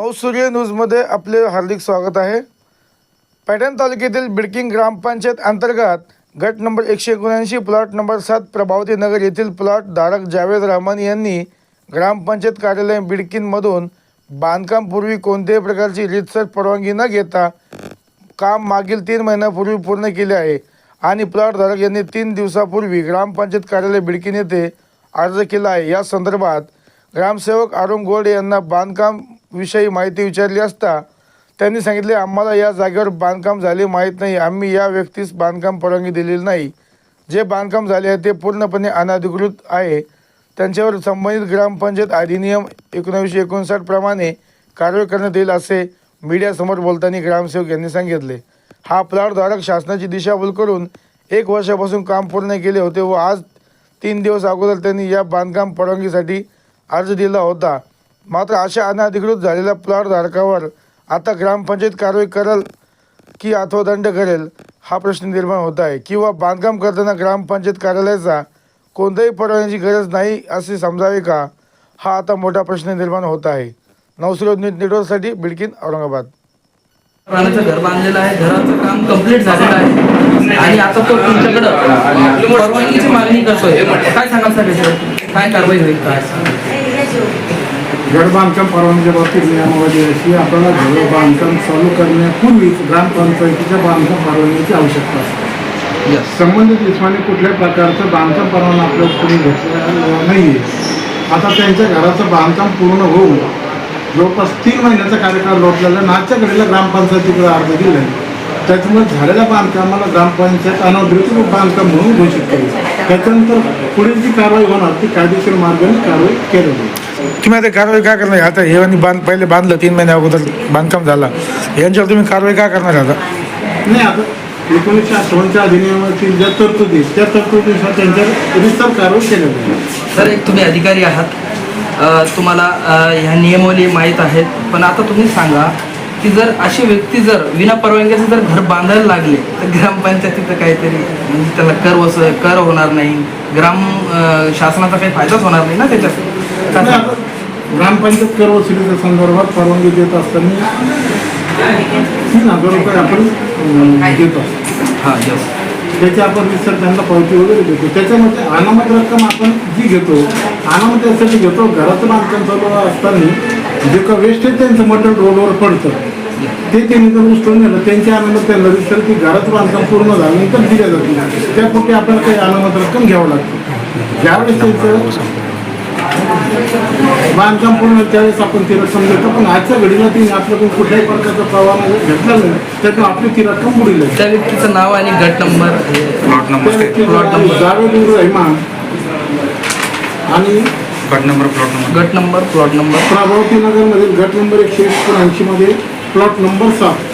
नऊ सूर्य न्यूजमध्ये आपले हार्दिक स्वागत आहे. पैठण तालुक्यातील बिडकिंग ग्रामपंचायत अंतर्गत गट नंबर एकशे एकोणऐंशी प्लॉट नंबर सात प्रभावती नगर येथील प्लॉट धारक जावेद रहमान यांनी ग्रामपंचायत कार्यालय बिडकिनमधून बांधकामपूर्वी कोणत्याही प्रकारची रीतसर परवानगी न घेता काम मागील तीन महिन्यापूर्वी पूर्ण केले आहे. आणि प्लॉट धारक यांनी तीन दिवसापूर्वी ग्रामपंचायत कार्यालय बिडकीन येथे अर्ज केला आहे. या संदर्भात ग्रामसेवक अरुण गोड यांना बांधकाम विषयी माहिती विचारली असता त्यांनी सांगितले आम्हाला या जागेवर बांधकाम झाले माहीत नाही. आम्ही या व्यक्तीस बांधकाम परवानगी दिलेली नाही. जे बांधकाम झाले आहे ते पूर्णपणे अनधिकृत आहे. त्यांच्यावर संबंधित ग्रामपंचायत अधिनियम एकोणावीसशे एकोणसाठ प्रमाणे कारवाई करण्यात येईल असे मीडियासमोर बोलताना ग्रामसेवक यांनी सांगितले. हा प्लॉटधारक शासनाची दिशाभूल करून एक वर्षापासून काम पूर्ण केले होते व आज तीन दिवस अगोदर त्यांनी या बांधकाम परवानगीसाठी अर्ज दिला होता. मात्र अशा अनाधिकृत झालेल्या प्लॉट धारकावर आता ग्रामपंचायत कारवाई करेल की अथवा दंड करेल हा प्रश्न निर्माण होत आहे. किंवा बांधकाम करताना ग्रामपंचायत कार्यालयाचा कोणत्याही परवान्याची गरज नाही असे समजावे का? हा आता मोठा प्रश्न निर्माण होत आहे. नवसुरत न्यूज नेटवर्कसाठी बिडकिन औरंगाबाद. प्राण्याचं घर बांधलेलं आहे घराचं काम कंप्लीट झालेलं आहे. आणि आता तो तुमच्याकडं परवानगीची मागणी करतोय. काय सांगाल सर काय कारवाई होईल काय घर बांधकाम परवानगीच्या बाबतीत नियमावली अशी आपल्याला घर बांधकाम चालू करण्यापूर्वीच ग्रामपंचायतीच्या बांधकाम परवानगीची आवश्यकता असते. संबंधित इस्माने कुठल्याही प्रकारचं बांधकाम परवाना आपल्याला कोणी घेतलेला नाही आहे आता त्यांच्या घराचं बांधकाम पूर्ण होऊन जवळपास तीन महिन्याचा कार्यकाळ लोटलेला. नाच्या घडीला ग्रामपंचायतीकडे अर्ज दिला आहे त्याच्यामुळे झालेल्या बांधकामाला ग्रामपंचायत अनधिकृत बांधकाम म्हणून घोषित करेल त्याच्यानंतर पुढील जी कारवाई होणार ती कायदेशीर मार्गाने कारवाई केली जाईल. तुम्ही आता कारवाई काय करणार? आता हे आणि बांध पहिले बांधलं तीन महिन्या अगोदर बांधकाम झाला. यांच्यावर तुम्ही कारवाई काय करणार आता? नाही आता एकोणीसशे अठ्ठावन्नच्या अधिनियमातील ज्या तरतुदी त्या तरतुदीनुसार त्यांच्यावर विस्तार कारवाई जाईल. सर एक तुम्ही अधिकारी आहात. तुम्हाला ह्या नियमावली माहीत आहेत. पण आता तुम्ही सांगा की जर अशी व्यक्ती जर विना परवानगीचं जर घर बांधायला लागले तर ग्रामपंचायतीचं काहीतरी म्हणजे त्याला कर वस कर होणार नाही. ग्राम शासनाचा काही फायदाच होणार नाही ना त्याच्यात? ग्रामपंचायत कर वसुलीच्या संदर्भात परवानगी देत असताना तीन हजार रुपये आपण देतो. हां यस त्याची आपण विस्तार त्यांना पावती वगैरे देतो. त्याच्यामध्ये अनामत रक्कम आपण जी घेतो अनामत यासाठी घेतो घराचं बांधकाम चालू असताना जे का वेस्ट आहे त्यांचं मटेरियल रोडवर पडतं. ते त्यांनी जर उचलून नेलं त्यांच्या अनामत त्यांना दिसतं की घराचं बांधकाम पूर्ण झाल्यानंतर दिल्या जाते त्यापोटी आपल्याला काही अनामत रक्कम घ्यावं लागते. ज्यावेळेस त्यांचं बांधकाम पूर्ण त्यावेळेस आपण ती रक्कम देतो पण आजच्या घडीला ती आपल्याकडून कुठल्याही प्रकारचा परवाना जर घेतला नाही त्यातून आपली ती रक्कम बुडील आहे. त्या व्यक्तीचं नाव आणि गट number? Plot number plot number. Javed Rahman आणि गट नंबर प्लॉट नंबर. गट नंबर प्लॉट नंबर. प्रभावती नगरमधील गट नंबर एकशे एकोणऐंशी मध्ये प्लॉट नंबर सात.